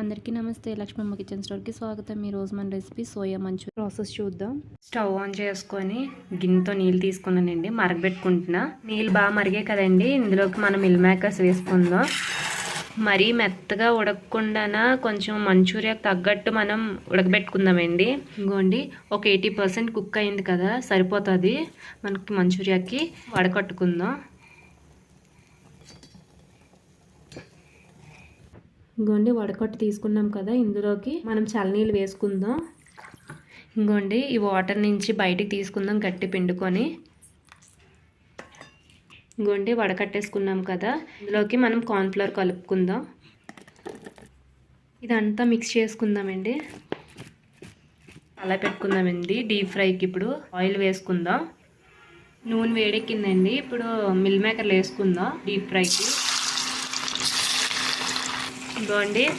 అందరికీ నమస్తే. లక్ష్మమ్మ కిచెన్ స్టోర్కి స్వాగతం. ఈ రోజు మన రెసిపీ సోయా మంచూ ప్రాసెస్ చూద్దాం. స్టవ్ ఆన్ చేసుకొని గిన్నెతో నీళ్ళు తీసుకున్నానండి. మరగబెట్టుకుంటున్నా. నీళ్ళు బాగా మరిగే కదండి. ఇందులోకి మనం మిల్ మేకర్స్ వేసుకుందాం. మరీ మెత్తగా ఉడకకుండా కొంచెం మంచూరియాకి తగ్గట్టు మనం ఉడకబెట్టుకుందామండి. ఇంకోండి ఒక ఎయిటీ పర్సెంట్ కుక్ అయింది కదా. సరిపోతుంది. మనకి మంచూరియాకి వడకట్టుకుందాం. ఇంకోండి వడకట్టు తీసుకున్నాం కదా ఇందులోకి మనం చల్లనీళ్ళు వేసుకుందాం. ఇంకోండి ఈ వాటర్ నుంచి బయటికి తీసుకుందాం గట్టి పిండుకొని. ఇంకోండి వడకట్టేసుకున్నాం కదా ఇందులోకి మనం కార్న్ఫ్లవర్ కలుపుకుందాం. ఇదంతా మిక్స్ చేసుకుందామండి. అలా పెట్టుకుందామండి డీప్ ఫ్రైకి ఇప్పుడు ఆయిల్ వేసుకుందాం. నూనె వేడెక్కిందండి ఇప్పుడు మిల్ మేకర్లు వేసుకుందాం డీప్ ఫ్రైకి. ఇదిగోండి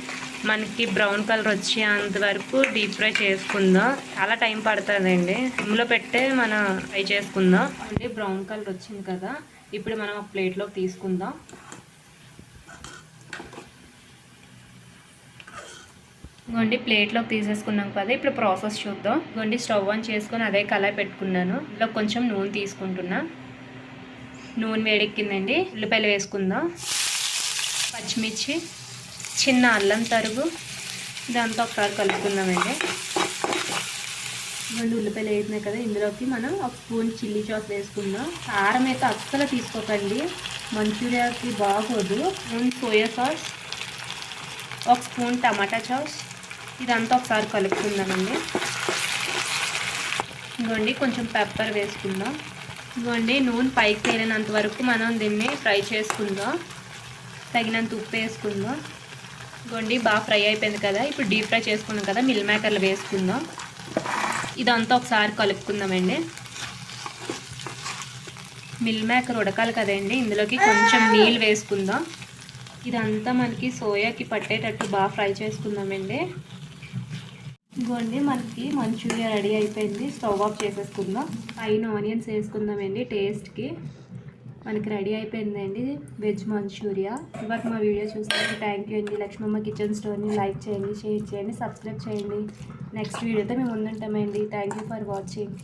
మనకి బ్రౌన్ కలర్ వచ్చేంత వరకు డీప్ ఫ్రై చేసుకుందాం. చాలా టైం పడుతుందండి. ఇందులో పెట్టే మనం ఫ్రై చేసుకుందాం. అంటే బ్రౌన్ కలర్ వచ్చింది కదా. ఇప్పుడు మనం ఒక ప్లేట్లోకి తీసుకుందాం. ఇంకోండి ప్లేట్లోకి తీసేసుకున్నాం కదా. ఇప్పుడు ప్రాసెస్ చూద్దాం. ఇంకోండి స్టవ్ ఆన్ చేసుకొని అదే కలర్ పెట్టుకున్నాను. ఇందులో కొంచెం నూనె తీసుకుంటున్నా. నూనె వేడెక్కిందండి. ఉల్లిపాయలు వేసుకుందాం. పచ్చిమిర్చి. చిన్న అల్లం తరుగు. దాంతో ఒకసారి కలుపుకుందామండి. రెండు ఉల్లిపాయలు వేసినాయి కదా ఇందులోకి మనం ఒక స్పూన్ చిల్లీ సాస్ వేసుకుందాం. కారం అయితే అస్సలు తీసుకోకండి. మంచూరియాకి బాగోదు. స్పూన్ సోయా సాస్ ఒక స్పూన్ టమాటా సాస్. ఇదంతా ఒకసారి కలుపుకుందామండి. ఇదిగోండి కొంచెం పెప్పర్ వేసుకుందాం. ఇదిగోండి నూనె పైకి తేలినంత వరకు మనం దీన్ని ఫ్రై చేసుకుందాం. తగినంత ఉప్పు వేసుకుందాం. గొండి బాగా ఫ్రై అయిపోయింది కదా. ఇప్పుడు డీప్ ఫ్రై చేసుకున్నాం కదా మిల్ మేకర్లు వేసుకుందాం. ఇదంతా ఒకసారి కలుపుకుందామండి. మిల్ మేకర్ ఉడకాలి కదండి ఇందులోకి కొంచెం నీళ్ళు వేసుకుందాం. ఇదంతా మనకి సోయాకి పట్టేటట్టు బాగా ఫ్రై చేసుకుందామండి. ఇదిగోండి మనకి మంచూరియా రెడీ అయిపోయింది. స్టవ్ ఆఫ్ చేసేసుకుందాం. పైన ఆనియన్స్ వేసుకుందామండి టేస్ట్కి. మనకి రెడీ అయిపోయిందండి వెజ్ మంచూరియా. ఇవాళ మా వీడియో చూస్తే థ్యాంక్ యూ అండి. లక్ష్మమ్మ కిచెన్ స్టోర్ని లైక్ చేయండి షేర్ చేయండి సబ్స్క్రైబ్ చేయండి. నెక్స్ట్ వీడియోతో మేము ముందుంటామండి థ్యాంక్ యూ ఫర్ వాచింగ్